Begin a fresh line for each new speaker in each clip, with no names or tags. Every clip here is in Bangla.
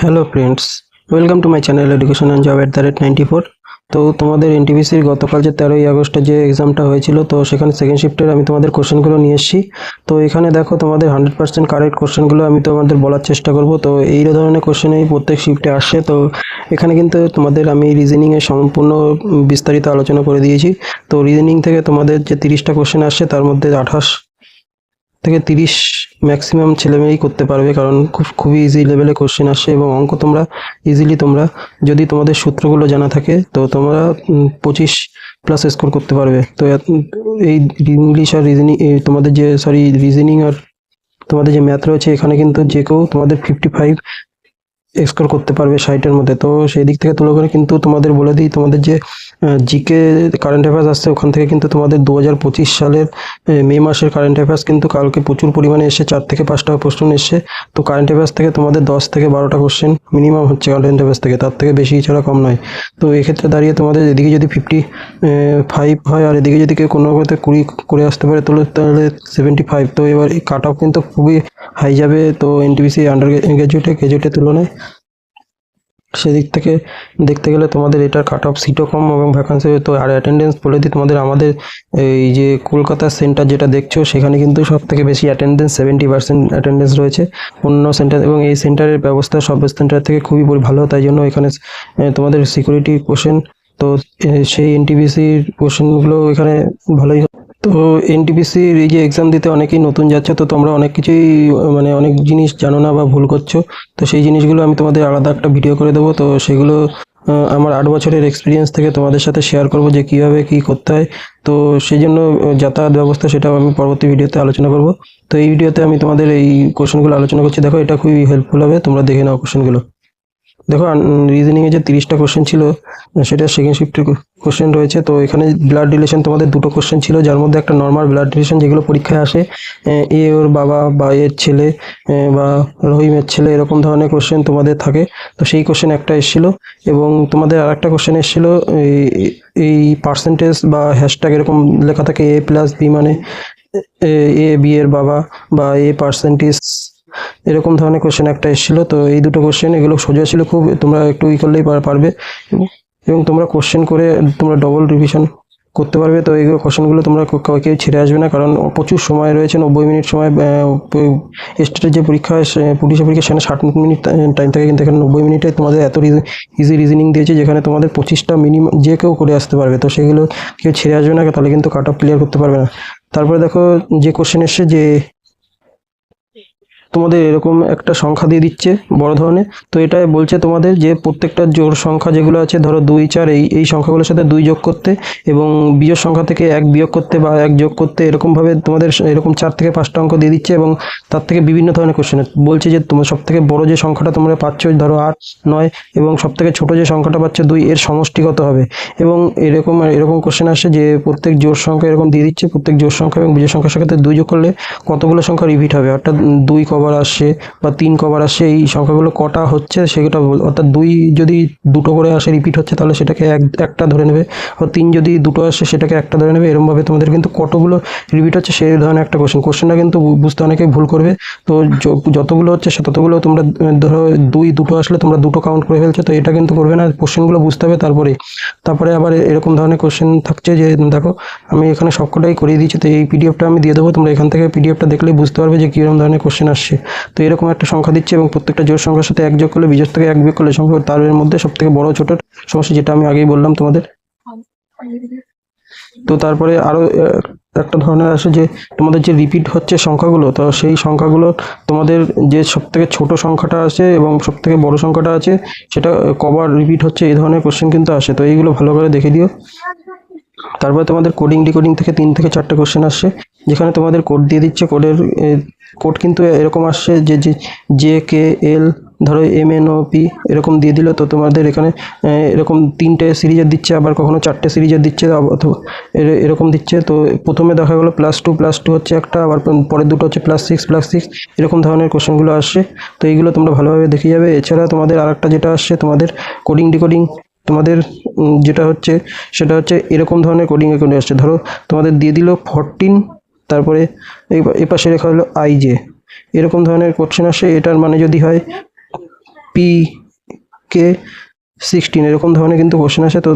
Hello friends welcome to my channel education and job at the rate ninety four তো তোমাদের এনটিপিসির গতকাল যে তেরোই আগস্টে যে এক্সামটা হয়েছিল, তো সেখানে সেকেন্ড শিফটের আমি তোমাদের কোশ্চেনগুলো নিয়ে এসেছি। তো এখানে দেখো তোমাদের হান্ড্রেড পার্সেন্ট কারেক্ট কোশ্চেনগুলো আমি তোমাদের বলার চেষ্টা করব। তো এই ধরনের কোশ্চেনই প্রত্যেক শিফটে আসে। তো এখানে কিন্তু তোমাদের আমি রিজনিংয়ের সম্পূর্ণ বিস্তারিত আলোচনা করে দিয়েছি। তো রিজনিং থেকে তোমাদের যে তিরিশটা কোশ্চেন আসছে তার মধ্যে আঠাশ থেকে তিরিশ ম্যাক্সিমাম ছেলেমেয়েই করতে পারবে, কারণ খুব, খুবই ইজি লেভেলে কোশ্চেন আসে এবং অঙ্ক তোমরা ইজিলি তোমরা, যদি তোমাদের সূত্রগুলো জানা থাকে, তো তোমরা পঁচিশ প্লাস স্কোর করতে পারবে। তো এই ইংলিশ আর রিজনিং তোমাদের যে সরি রিজনিং আর তোমাদের যে ম্যাথ রয়েছে, এখানে কিন্তু যে কেউ তোমাদের ফিফটি ফাইভ স্কোর করতে পারবে ষাটের মধ্যে। তো সেই দিক থেকে তুলে করে কিন্তু তোমাদের বলে দিই, তোমাদের যে জিকে কারেন্ট অ্যাফেয়ার্স আসছে, ওখান থেকে কিন্তু তোমাদের দু হাজার পঁচিশ সালের মে মাসের কারেন্ট অ্যাফেয়ার্স কিন্তু কালকে প্রচুর পরিমাণে এসে চার থেকে পাঁচটা প্রশ্ন এসছে। তো কারেন্ট অ্যাফেয়ার্স থেকে তোমাদের দশ থেকে বারোটা কোশ্চেন মিনিমাম হচ্ছে কারেন্ট অ্যাফেয়ার্স থেকে, তার থেকে বেশি ছাড়া কম নয়। তো এক্ষেত্রে দাঁড়িয়ে তোমাদের এদিকে যদি ফিফটি ফাইভ হয়, আর এদিকে যদি কেউ কোনো মতে কুড়ি করে আসতে পারে, তাহলে তাহলে সেভেন্টি ফাইভ তো এবার কাট অফ কিন্তু খুবই হাই যাবে। তো এনটিপিসি আন্ডার গ্র্যাজুয়েটে গ্র্যাজুয়েটের তুলনায় সেদিক থেকে দেখতে গেলে তোমাদের এটার কাট অফ সিটও কম এবং ভ্যাকান্সি তো, আর অ্যাটেন্ডেন্স বলে দিই, তোমাদের আমাদের এই যে কলকাতার সেন্টার যেটা দেখছ, সেখানে কিন্তু সব থেকে বেশি অ্যাটেন্ডেন্স সেভেন্টি পার্সেন্ট অ্যাটেন্ডেন্স রয়েছে অন্য সেন্টার এবং এই সেন্টারের ব্যবস্থা সব সেন্টার থেকে খুবই ভালো, তাই জন্য এখানে তোমাদের সিকিউরিটি কোশ্চেন তো সেই এনটিপিসির কোশ্চেনগুলো এখানে ভালোই। তো এনটিপিসির এই যে এক্সাম দিতে অনেকেই নতুন যাচ্ছে, তো তোমরা অনেক কিছুই মানে অনেক জিনিস জানো না বা ভুল করছ। তো সেই জিনিসগুলো আমি তোমাদের আলাদা একটা ভিডিও করে দেবো। তো সেগুলো আমার আট বছরের এক্সপিরিয়েন্স থেকে তোমাদের সাথে শেয়ার করব যে কীভাবে কি করতে হয়। তো সেই জন্য যাতায়াত ব্যবস্থা সেটাও আমি পরবর্তী ভিডিওতে আলোচনা করব। তো এই ভিডিওতে আমি তোমাদের এই কোশ্চেনগুলো আলোচনা করছি। দেখো, এটা খুবই হেল্পফুল হবে। তোমরা দেখে নাও কোশ্চেনগুলো দেখো রিজনিংয়ে যে তিরিশটা কোশ্চেন ছিল, সেটা সেকেন্ড শিফটের কোশ্চেন রয়েছে। তো এখানে ব্লাড রিলেশন তোমাদের দুটো কোশ্চেন ছিল, যার মধ্যে একটা নর্মাল ব্লাড রিলেশন যেগুলো পরীক্ষায় আসে, এ ওর বাবা বা এর ছেলে বা রহিমের ছেলে, এরকম ধরনের কোশ্চেন তোমাদের থাকে। তো সেই কোশ্চেন একটা এসেছিল এবং তোমাদের আর একটা কোশ্চেন এসেছিল এই- পার্সেন্টেজ বা হ্যাশট্যাগ এরকম লেখা থাকে এ প্লাস বি মানে এ বি এর বাবা বা এ পার্সেন্টেজ এরকম ধরনের কোশ্চেন একটা এসেছিল। তো এই দুটো কোশ্চেন এগুলো সোজা ছিল, খুব তোমরা একটু ই করলেই পারবে। এবং তোমরা কোশ্চেন করে তোমরা ডবল রিভিশন করতে পারবে। তো এই কোশ্চেনগুলো তোমরা কেউ ছেড়ে আসবে না, কারণ প্রচুর সময় রয়েছে, নব্বই মিনিট সময় স্টেটের যে পরীক্ষা পুলিশের পরীক্ষা, সেখানে ষাট মিনিট টাইম থাকে, কিন্তু এখানে নব্বই মিনিটে তোমাদের এত ইজি রিজনিং দিয়েছে, যেখানে তোমাদের পঁচিশটা মিনিমাম যে কেউ করে আসতে পারবে। তো সেগুলো কেউ ছেড়ে আসবে না, তাহলে কিন্তু কাট অফ ক্লিয়ার করতে পারবে না। তারপরে দেখো, যে কোশ্চেন এসছে যে তোমাদের এরকম একটা সংখ্যা দিয়ে দিচ্ছে, বড় ধরনের। তো এটা বলছে তোমাদের যে প্রত্যেকটা জোর সংখ্যা যেগুলো আছে, ধরো দুই, চার, এই এই সংখ্যাগুলোর সাথে দুই যোগ করতে এবং বিজোড় সংখ্যা থেকে এক বিয়োগ করতে বা এক যোগ করতে এরকমভাবে তোমাদের এরকম চার থেকে পাঁচটা অঙ্ক দিয়ে দিচ্ছে এবং তার থেকে বিভিন্ন ধরনের কোশ্চেন বলছে যে তোমার সব থেকে বড় যে সংখ্যাটা তোমরা পাচ্ছ ধরো আট, নয় এবং সব থেকে ছোটো যে সংখ্যাটা পাচ্ছ, দুই, এর সমষ্টিগত হবে। এবং এরকম এরকম কোশ্চেন আসে যে প্রত্যেক জোর সংখ্যা এরকম দিয়ে দিচ্ছে, প্রত্যেক জোড় সংখ্যা এবং বিজোড় সংখ্যার সাথে দুই যোগ করলে কতগুলো সংখ্যা রিপিট হবে? অর্থাৎ দুই কবার আসছে বা তিন কবার আসছে এই সংখ্যাগুলো কটা হচ্ছে সেটা অর্থাৎ দুই যদি দুটো করে আসে রিপিট হচ্ছে, তাহলে সেটাকে এক, একটা ধরে নেবে। ও তিন যদি দুটো আসে, সেটাকে একটা ধরে নেবে। এরকমভাবে তোমাদের কিন্তু কতগুলো রিপিট হচ্ছে সেই ধরনের একটা কোশ্চেন কোশ্চেনটা কিন্তু বু- বুঝতে অনেকে ভুল করবে। তো যতগুলো হচ্ছে ততগুলো তোমরা, ধরো দুই, দুটো আসলে তোমরা দুটো কাউন্ট করে ফেলছো, তো এটা কিন্তু করবে না। কোশ্চেনগুলো বুঝতে হবে তারপরে। তারপরে আবার এরকম ধরনের কোশ্চেন থাকছে যে, দেখো, আমি এখানে সবকটাই করিয়ে দিচ্ছি তো এই পিডিএফটা আমি দিয়ে দেবো, তোমরা এখান থেকে পিডিএফটা দেখলে বুঝতে পারবে যে কীরকম ধরনের কোশ্চেন আসছে। তো এরকম একটা সংখ্যা দিচ্ছে এবং প্রত্যেকটা জোর সংখ্যার সাথে এক যোগ করলে বিজোর থেকে এক বিয়োগ করলে সংখ্যা তার মধ্যে সব থেকে বড় ছোট সমস্যা যেটা আমি আগেই বললাম তোমাদের। তো তারপরে আরও একটা ধরনের আসে যে তোমাদের যে রিপিট হচ্ছে সংখ্যাগুলো, তো সেই সংখ্যাগুলো তোমাদের যে সব থেকে ছোট সংখ্যাটা আছে এবং সব থেকে বড় সংখ্যাটা আছে, সেটা কবার রিপিট হচ্ছে এই ধরনের কোশ্চেন কিন্তু আসে। তো এইগুলো ভালো করে দেখে দিও। তারপরে তোমাদের কোডিং ডিকোডিং থেকে তিন থেকে চারটে কোশ্চেন আসছে, যেখানে তোমাদের কোড দিয়ে দিচ্ছে কোডের কোড কিন্তু এরকম আসছে যে যে জে কে এল ধরো এম এন পি এরকম দিয়ে দিল, তো তোমাদের এখানে এরকম তিনটে সিরিজের দিচ্ছে, আবার কখনো চারটে সিরিজের দিচ্ছে অথবা এরকম দিচ্ছে, তো প্রথমে দেখা গেলো প্লাস টু প্লাস টু হচ্ছে একটা, আবার পরের দুটো হচ্ছে প্লাস সিক্স প্লাস সিক্স এরকম ধরনের কোশ্চেনগুলো আসছে। তো এইগুলো তোমরা ভালোভাবে দেখে যাবে। এছাড়া তোমাদের আরেকটা যেটা আসছে, তোমাদের কোডিং ডিকোডিং তোমাদের যেটা হচ্ছে, সেটা হচ্ছে এরকম ধরনের কোডিং এখানে আসছে। ধরো তোমাদের দিয়ে দিল ফরটিন তারপরে এই এ পাশে হলো আইজে এরকম ধরনের কোশ্চেন আসে। এটার মানে যদি হয় পি কে সিক্সটিন এরকম ধরনের কিন্তু কোশ্চেন আসে, তো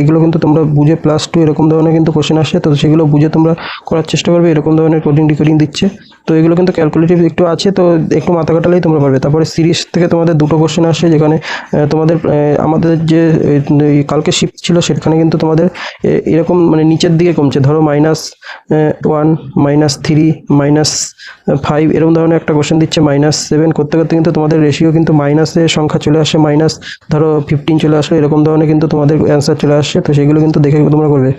এগুলো কিন্তু তোমরা বুঝে প্লাস টু এরকম ধরনের কিন্তু কোশ্চেন আসে, তো, সেগুলো বুঝে তোমরা করার চেষ্টা করবে, এরকম ধরনের কোডিং ডিকোডিং দিচ্ছে। তো এগুলো কিন্তু ক্যালকুলেটিভ একটু আছে, তো একটু মাথা কাটালেই তোমরা পারবে। তারপরে সিরিজ থেকে তোমাদের দুটো কোশ্চেন আসে, যেখানে তোমাদের আমাদের যে কালকে শিফট ছিল সেখানে কিন্তু তোমাদের এরকম মানে নিচের দিকে কমছে। ধরো minus one minus three minus five এরকম ধরনের একটা কোশ্চেন দিচ্ছে মাইনাস সেভেন করতে করতে কিন্তু তোমাদের রেশিও কিন্তু মাইনাসের সংখ্যা চলে আসে মাইনাস ধরো ফিফটিন চলে আসলো এরকম ধরনের কিন্তু তোমাদের অ্যান্সার চলে আসছে তো সেগুলো কিন্তু দেখে তোমরা করবে।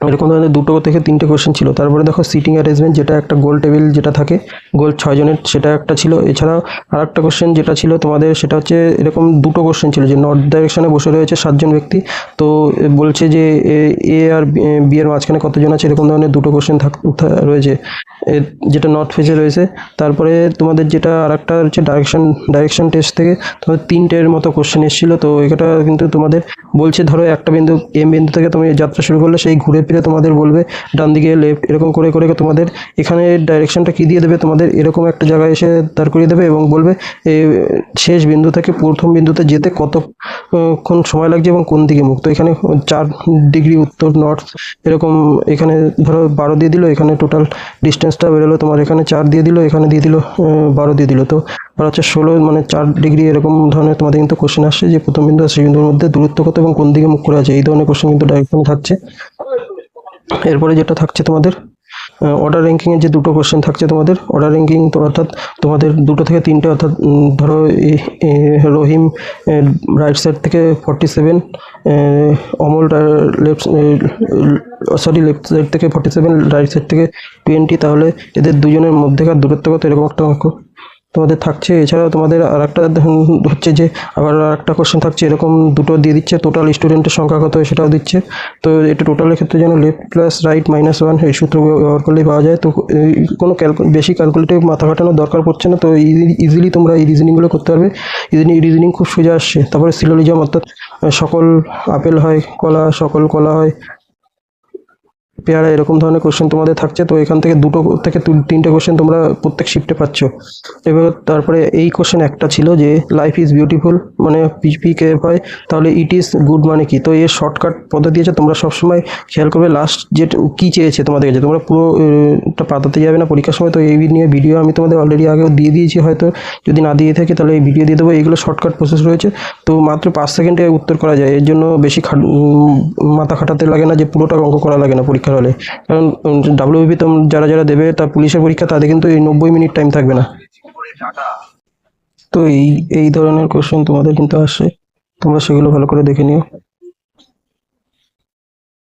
এরকম ধরনের দুটো থেকে তিনটে কোয়েশ্চেন ছিল। তারপরে দেখো সিটিং অ্যারেঞ্জমেন্ট যেটা একটা গোল টেবিল যেটা থাকে গোল ছয় জনের সেটা একটা ছিল। এছাড়াও আর একটা কোশ্চেন যেটা ছিল তোমাদের সেটা হচ্ছে এরকম দুটো কোশ্চেন ছিল যে নর্থ ডাইরেকশনে বসে রয়েছে সাতজন ব্যক্তি। তো বলছে যে এ আর বি এর মাঝখানে কতজন আছে এরকম ধরনের দুটো কোশ্চেন থাক রয়েছে। যেটা নর্থ ফেজে রয়েছে। তারপরে তোমাদের যেটা আর একটা হচ্ছে ডাইরেকশন ডাইরেকশন টেস্ট থেকে তোমাদের তিনটের মতো কোশ্চেন এসেছিল। তো এটা কিন্তু তোমাদের বলছে ধরো একটা বিন্দু এম বিন্দু থেকে তুমি যাত্রা শুরু করলে সেই ঘুরে ফিরে তোমাদের বলবে, ডান দিকে লেফট এরকম করে করে তোমাদের এখানে ডাইরেকশনটা কি দিয়ে দেবে, তোমাদের এরকম একটা জায়গায় এসে দাঁড় করিয়ে দেবে এবং বলবে শেষ বিন্দু থেকে প্রথম বিন্দুতে যেতে কতক্ষণ সময় লাগছে এবং কোন দিকে মুখ? তো এখানে চার ডিগ্রি উত্তর নর্থ এরকম এখানে ধরো বারো দিয়ে দিল, এখানে টোটাল ডিস্টেন্সটা বেরোলো, তোমার এখানে চার দিয়ে দিল, এখানে দিয়ে দিল বারো দিয়ে দিল। তো আর হচ্ছে ষোলো মানে চার ডিগ্রি এরকম ধরনের তোমাদের কিন্তু কোশ্চেন আসছে যে প্রথম বিন্দু আর বিন্দুর মধ্যে দূরত্ব কত এবং কোন দিকে মুখ করে আছে? এই ধরনের কোশ্চেন কিন্তু ডাইরেকশন থাকছে। এরপরে যেটা থাকছে তোমাদের অর্ডার র্যাঙ্কিংয়ের যে দুটো কোশ্চেন থাকছে তোমাদের অর্ডার র্যাঙ্কিং তো অর্থাৎ তোমাদের দুটো থেকে তিনটে, অর্থাৎ ধরো রহিম রাইট সাইড থেকে forty seven Amal left sorry left side থেকে ফর্টি সেভেন রাইট সাইড থেকে টোয়েন্টি তাহলে এদের দুজনের মধ্যেকার দূরত্ব কত? এরকম একটা অঙ্ক। তোমাদের থাকছে, এছাড়াও তোমাদের আর একটা হচ্ছে যে, আবার আর একটা কোশ্চেন থাকছে, এরকম দুটো দিয়ে দিচ্ছে টোটাল স্টুডেন্টের সংখ্যা কত সেটাও দিচ্ছে। তো এটা টোটালের ক্ষেত্রে যেন left plus right minus one এই সূত্র ব্যবহার করলেই পাওয়া যায়। তো কোনো বেশি ক্যালকুলেটিভ মাথা খাটানোর দরকার পড়ছে না। তো ইজিলি তোমরা এই রিজনিংগুলো করতে পারবে। রিজনিং খুব সোজা আসছে। তারপরে সিলোলিজম অর্থাৎ সকল আপেল হয়, কলা, সকল কলা হয় পেয়ারা এরকম ধরনের কোশ্চেন তোমাদের থাকছে তো এখান থেকে দুটো থেকে তিনটে কোশ্চেন তোমরা প্রত্যেক শিফটে পাচ্ছ। এবার তারপরে এই কোশ্চেন একটা ছিল যে লাইফ ইজ বিউটিফুল মানে পিপি কে হয় তাহলে ইট ইজ গুড মানে কি? তো এর শর্টকাট পদ্ধতি আছে তোমরা সবসময় খেয়াল করবে লাস্ট যে কী চেয়েছে তোমাদের কাছে। তোমরা পুরো আহ, টা পাতাতে যাবে না পরীক্ষার সময় তো এই নিয়ে ভিডিও আমি তোমাদের অলরেডি আগেও দিয়ে দিয়েছি হয়তো যদি না দিয়ে থাকে তাহলে এই ভিডিও দিয়ে দেবো এইগুলো শর্টকাট প্রসেস রয়েছে। তো মাত্র পাঁচ সেকেন্ডে উত্তর করা যায় এর জন্য বেশি মাথা খাটাতে লাগে না যে পুরোটা অঙ্ক করা লাগে না পরীক্ষার হলে কারণ ডাব্লিউবি যারা যারা দেবে তা পুলিশের পরীক্ষা, তাদের কিন্তু এই নব্বই মিনিট টাইম থাকবে না। তো এই এই ধরনের কোশ্চেন তোমাদের কিন্তু আসে তোমরা সেগুলো ভালো করে দেখে নিও।